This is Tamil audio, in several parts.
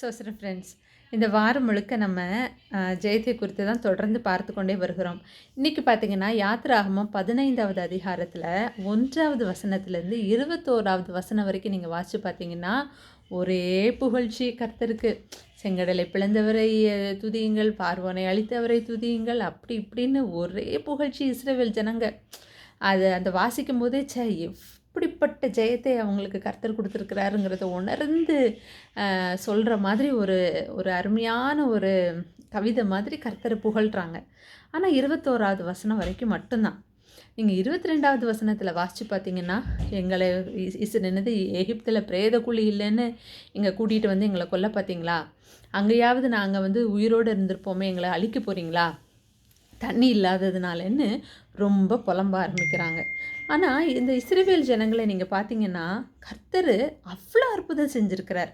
ஸோ சோசர ஃப்ரெண்ட்ஸ் இந்த வாரம் முழுக்க நம்ம ஜெயத்தை குறித்து தான் தொடர்ந்து பார்த்து கொண்டே வருகிறோம். இன்றைக்கி பார்த்தீங்கன்னா யாத்ராகமம் பதினைந்தாவது அதிகாரத்தில் ஒன்றாவது வசனத்துலேருந்து இருபத்தோராவது வசனம் வரைக்கும் நீங்கள் வாசித்து பார்த்தீங்கன்னா ஒரே புகழ்ச்சி கர்த்தருக்கு. செங்கடலை பிளந்தவரை துதியுங்கள் பார்வோனை அழித்தவரை துதியுங்கள் அப்படி இப்படின்னு ஒரே புகழ்ச்சி இஸ்ரேவேல் ஜனங்க. அது அந்த வாசிக்கும் போதே சே எப்படிப்பட்ட ஜெயத்தை அவங்களுக்கு கர்த்தர் கொடுத்துருக்கிறாருங்கிறத உணர்ந்து சொல்கிற மாதிரி ஒரு ஒரு அருமையான ஒரு கவிதை மாதிரி கர்த்தரை புகழ்கிறாங்க ஆனால் இருபத்தோராவது வசனம் வரைக்கும் மட்டும்தான். நீங்கள் இருபத்தி ரெண்டாவது வசனத்தில் வாசித்து பார்த்தீங்கன்னா எங்களை இஸ் இஸ் என்னது எகிப்தில் பிரேத குழி இல்லைன்னு இங்கே கூட்டிகிட்டு வந்து எங்களை கொல்ல பார்த்தீங்களா அங்கேயாவது நாங்கள் வந்து உயிரோடு இருந்திருப்போமே எங்களை அழிக்க போகிறீங்களா தண்ணி இல்லாததுனாலன்னு ரொம்ப புலம்ப ஆரம்பிக்கிறாங்க. ஆனால் இந்த இஸ்ரேவேல் ஜனங்களை நீங்கள் பார்த்தீங்கன்னா கர்த்தர் அவ்வளோ அற்புதம் செஞ்சுருக்கிறார்.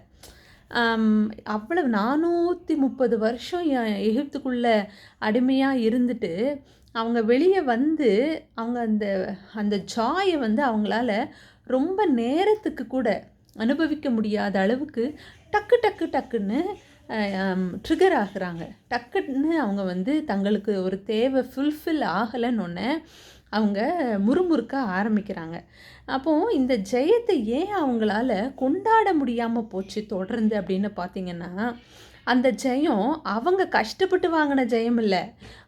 அவ்வளவு நானூற்றி முப்பது வருஷம் எகிப்துக்குள்ளே அடிமையாக இருந்துட்டு அவங்க வெளியே வந்து அவங்க அந்த அந்த ஜாயை வந்து அவங்களால ரொம்ப நேரத்துக்கு கூட அனுபவிக்க முடியாத அளவுக்கு டக்கு டக்கு டக்குன்னு ட்ரிகர் ஆகுறாங்க. டக்குன்னு அவங்க வந்து தங்களுக்கு ஒரு தேவை ஃபுல்ஃபில் ஆகலைன்னு ஒன்று அவங்க முறுமுறுக்க ஆரம்பிக்கிறாங்க. அப்போது இந்த ஜெயத்தை ஏன் அவங்களால கொண்டாட முடியாமல் போச்சு தொடர்ந்து அப்படின்னு பார்த்தீங்கன்னா அந்த ஜெயம் அவங்க கஷ்டப்பட்டு வாங்கின ஜெயம் இல்லை.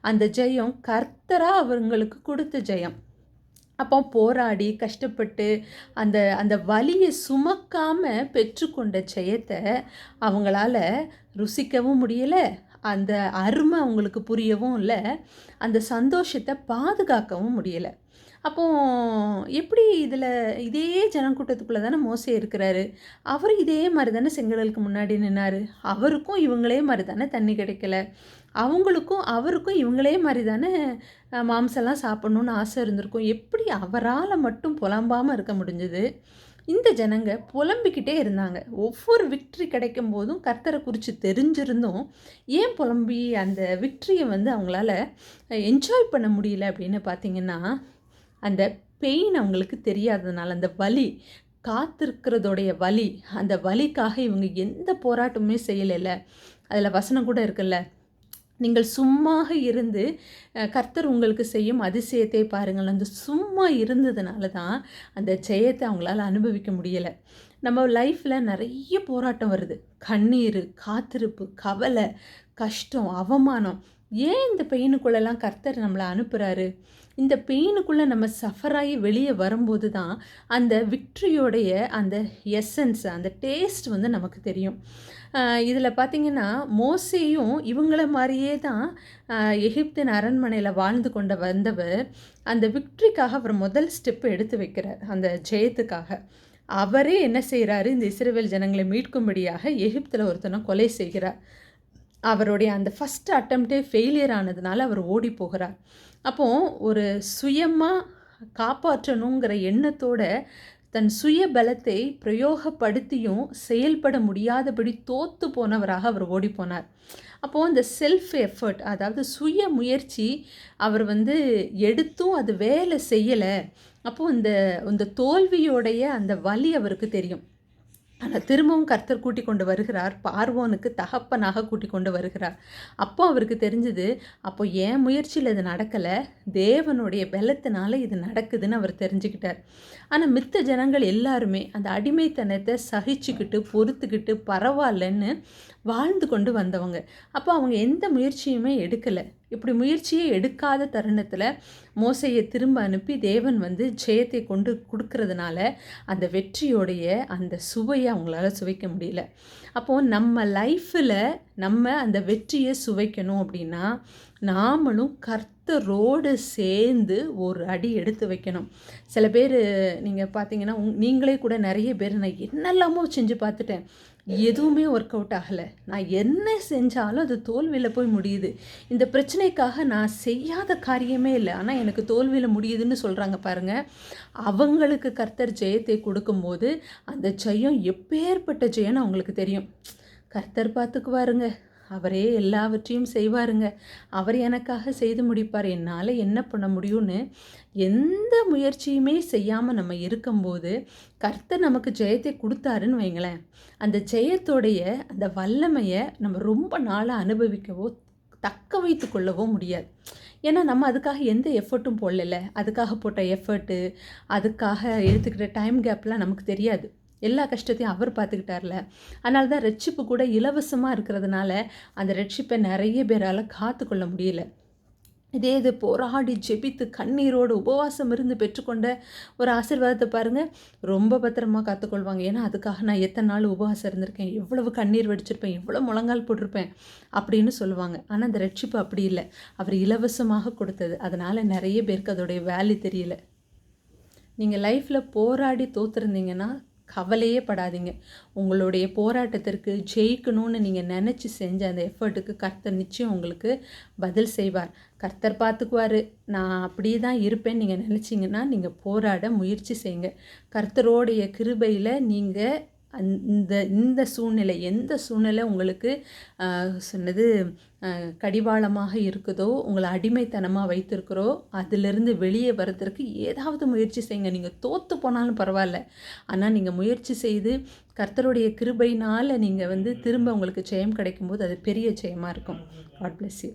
அந்த ஜெயம் கர்த்தராக அவங்களுக்கு கொடுத்த ஜெயம். அப்போ போராடி கஷ்டப்பட்டு அந்த அந்த வலியை சுமக்காமல் பெற்றுக்கொண்ட ஜெயத்தை அவங்களால ருசிக்கவும் முடியலை. அந்த அருமை அவங்களுக்கு புரியவும் இல்லை. அந்த சந்தோஷத்தை பாதுகாக்கவும் முடியலை. அப்போ எப்படி இதில் இதே ஜனக்கூட்டத்துக்குள்ளே தானே மோசே இருக்கிறாரு? அவர் இதே மாதிரி தானே செங்கடலுக்கு முன்னாடி நின்னார்? அவருக்கும் இவங்களே மாதிரி தானே தண்ணி கிடைக்கல? அவங்களுக்கும் அவருக்கும் இவங்களே மாதிரி தானே மாம்சம்லாம் சாப்பிட்ணுன்னு ஆசை இருந்திருக்கும். எப்படி அவரால் மட்டும் புலம்பாமல் இருக்க முடிஞ்சது? இந்த ஜனங்க புலம்பிக்கிட்டே இருந்தாங்க. ஒவ்வொரு விக்ட்ரி கிடைக்கும் போதும் கர்த்தரை குறித்து தெரிஞ்சிருந்தும் ஏன் புலம்பி அந்த விக்ட்ரியை வந்து அவங்களால என்ஜாய் பண்ண முடியல அப்படின்னு பார்த்தீங்கன்னா அந்த பெயின் அவங்களுக்கு தெரியாததுனால அந்த வலி காத்திருக்கிறதோடைய வலி அந்த வலிக்காக இவங்க எந்த போராட்டமுமே செய்யலைல்ல அதில் வசனம் கூட இருக்குல்ல நீங்கள் சும்மாக இருந்து கர்த்தர் உங்களுக்கு செய்யும் அதிசயத்தை பாருங்கள். அந்த சும்மா இருந்ததுனால தான் அந்த ஜெயத்தை அவங்களால அனுபவிக்க முடியலை. நம்ம லைஃப்பில் நிறைய போராட்டம் வருது. கண்ணீர் காத்திருப்பு கவலை கஷ்டம் அவமானம். ஏன் இந்த பெயினுக்குள்ளெல்லாம் கர்த்தர் நம்மளை அனுப்புகிறாரு இந்த பெயினுக்குள்ளே நம்ம சஃபராகி வெளியே வரும்போது தான் அந்த விக்ட்ரியோடைய அந்த எசன்ஸ் அந்த டேஸ்ட் வந்து நமக்கு தெரியும். இதில் பார்த்தீங்கன்னா மோசேயும் இவங்கள மாதிரியே தான் எகிப்தின் அரண்மனையில் வாழ்ந்து கொண்ட வந்தவர் அந்த விக்ட்ரிக்காக அவர் முதல் ஸ்டெப் எடுத்து வைக்கிறார் அந்த ஜெயத்துக்காக. அவரே என்ன செய்கிறாரு இந்த இஸ்ரேவேல் ஜனங்களை மீட்கும்படியாக எகிப்தில் ஒருத்தனை கொலை செய்கிறார். அவருடைய அந்த ஃபஸ்ட் அட்டம்ப்டே ஃபெயிலியர் ஆனதுனால அவர் ஓடி போகிறார். அப்போ ஒரு சுயமாக காப்பாற்றணுங்கிற எண்ணத்தோட தன் சுய பலத்தை பிரயோகப்படுத்தியும் செயல்பட முடியாதபடி தோத்து போனவராக அவர் ஓடி போனார். அப்போது அந்த செல்ஃப் எஃபர்ட் அதாவது சுய முயற்சி அவர் வந்து எடுத்தும் அது வேலை செய்யலை. அப்போது இந்த இந்த தோல்வியோடைய அந்த வலி அவருக்கு தெரியும். ஆனால் திரும்பவும் கர்த்தர் கூட்டி கொண்டு வருகிறார். பார்வோனுக்கு தகப்பனாக கூட்டி கொண்டு வருகிறார். அப்போ அவருக்கு தெரிஞ்சது அப்போ என் முயற்சியில் இது நடக்கலை? தேவனுடைய பலத்தினால இது நடக்குதுன்னு அவர் தெரிஞ்சுக்கிட்டார். ஆனால் மித்த ஜனங்கள் எல்லாருமே அந்த அடிமைத்தனத்தை சகிச்சுக்கிட்டு பொறுத்துக்கிட்டு பரவாயில்லன்னு வாழ்ந்து கொண்டு வந்தவங்க. அப்போ அவங்க எந்த முயற்சியுமே எடுக்கலை. இப்படி முயற்சியே எடுக்காத தருணத்தில் மோசையை திரும்ப அனுப்பி தேவன் வந்து ஜெயத்தை கொண்டு கொடுக்கறதுனால அந்த வெற்றியோடைய அந்த சுவையை அவங்களால சுவைக்க முடியல. அப்போது நம்ம லைஃப்பில் நம்ம அந்த வெற்றியை சுவைக்கணும் அப்படின்னா நாமளும் கர்த்தரோடு சேர்ந்து ஒரு அடி எடுத்து வைக்கணும். சில பேர் நீங்கள் பார்த்தீங்கன்னா உங் நீங்களே கூட நிறைய பேர் நான் என்னெல்லாமோ செஞ்சு பார்த்துட்டேன். எதுவுமே ஒர்க் அவுட் ஆகலை. நான் என்ன செஞ்சாலும் அது தோல்வியில் போய் முடியுது. இந்த பிரச்சனைக்காக நான் செய்யாத காரியமே இல்லை. ஆனால் எனக்கு தோல்வியில் முடியுதுன்னு சொல்கிறாங்க பாருங்கள் அவங்களுக்கு கர்த்தர் ஜெயத்தை கொடுக்கும்போது அந்த ஜெயம் எப்பேற்பட்ட ஜெயம்னு அவங்களுக்கு தெரியும். கர்த்தர் பார்த்துக்குவாருங்க. அவரே எல்லாவற்றையும் செய்வாருங்க. அவர் எனக்காக செய்து முடிப்பார். என்னால் என்ன பண்ண முடியும்னு எந்த முயற்சியுமே செய்யாமல் நம்ம இருக்கும்போது கர்த்தர் நமக்கு ஜெயத்தை கொடுத்தாருன்னு வைங்களேன். அந்த ஜெயத்தோடைய அந்த வல்லமையை நம்ம ரொம்ப நாளாக அனுபவிக்கவோ தக்க வைத்து கொள்ளவோ முடியாது. ஏன்னா நம்ம அதுக்காக எந்த எஃபர்ட்டும் போடல அதுக்காக போட்ட எஃபர்ட்டு அதுக்காக எடுத்துக்கிட்ட டைம் கேப்லாம் நமக்கு தெரியாது. எல்லா கஷ்டத்தையும் அவர் பார்த்துக்கிட்டார்ல. அதனால தான் ரட்சிப்பு கூட இலவசமாக இருக்கிறதுனால அந்த ரட்சிப்பை நிறைய பேரால் காத்துக்கொள்ள முடியல. இதே இது போராடி ஜெபித்து கண்ணீரோடு உபவாசம் இருந்து பெற்றுக்கொண்ட ஒரு ஆசீர்வாதத்தை பாருங்கள் ரொம்ப பத்திரமா காத்துக்கொள்வாங்க. ஏன்னா அதுக்காக நான் எத்தனை நாள் உபவாசம் இருந்திருக்கேன். எவ்வளவு கண்ணீர் வடிச்சிருப்பேன். எவ்வளோ முழங்கால் போட்டிருப்பேன் அப்படின்னு சொல்லுவாங்க. ஆனால் அந்த ரட்சிப்பு அப்படி இல்லை. அவர் இலவசமாக கொடுத்தது. அதனால் நிறைய பேருக்கு அதோடைய வேல்யூ தெரியல. நீங்கள் லைஃப்பில் போராடி தோத்துருந்தீங்கன்னா கவலையே படாதீங்க. உங்களுடைய போராட்டத்திற்கு ஜெயிக்கணும்னு நீங்கள் நினச்சி செஞ்ச அந்த எஃபர்ட்டுக்கு கர்த்தர் நிச்சயம் உங்களுக்கு பதில் செய்வார். கர்த்தர் பார்த்துக்குவார். நான் அப்படியே தான் இருப்பேன் நீங்கள் நினச்சிங்கன்னா நீங்கள் போராட முயற்சி செய்யுங்க. கர்த்தரோடைய கிருபையில் நீங்கள் அந்த இந்த சூழ்நிலை எந்த சூழ்நிலை உங்களுக்கு சொன்னது கடிவாளமாக இருக்குதோ உங்களை அடிமைத்தனமாக வைத்திருக்கிறோ அதிலிருந்து வெளியே வர்றதற்கு ஏதாவது முயற்சி செய்யுங்க. நீங்கள் தோற்று போனாலும் பரவாயில்ல. ஆனால் நீங்கள் முயற்சி செய்து கர்த்தருடைய கிருபைனால் நீங்கள் வந்து திரும்ப உங்களுக்கு ஜெயம் கிடைக்கும்போது அது பெரிய ஜெயமாக இருக்கும். God bless you